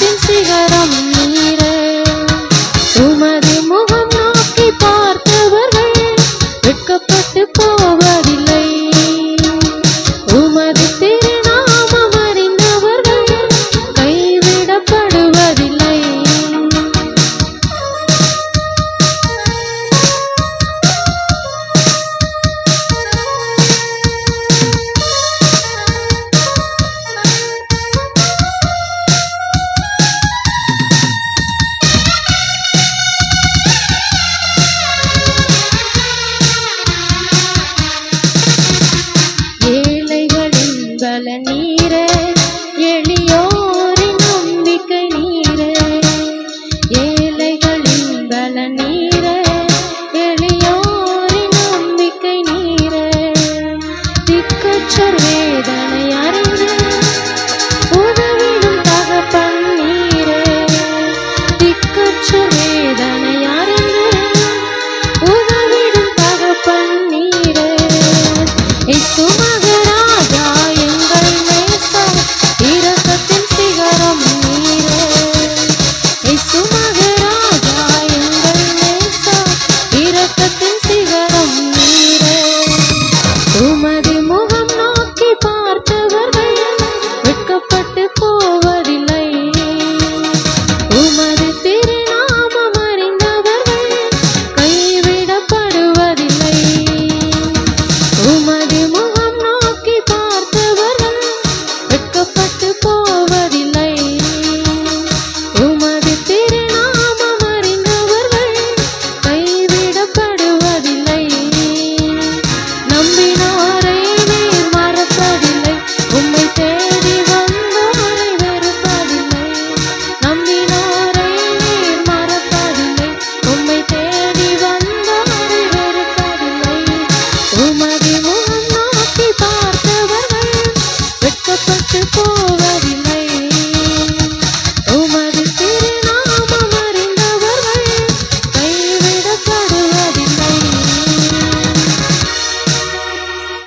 ആദ്യം ശിഖരം квітка червивана. Oh.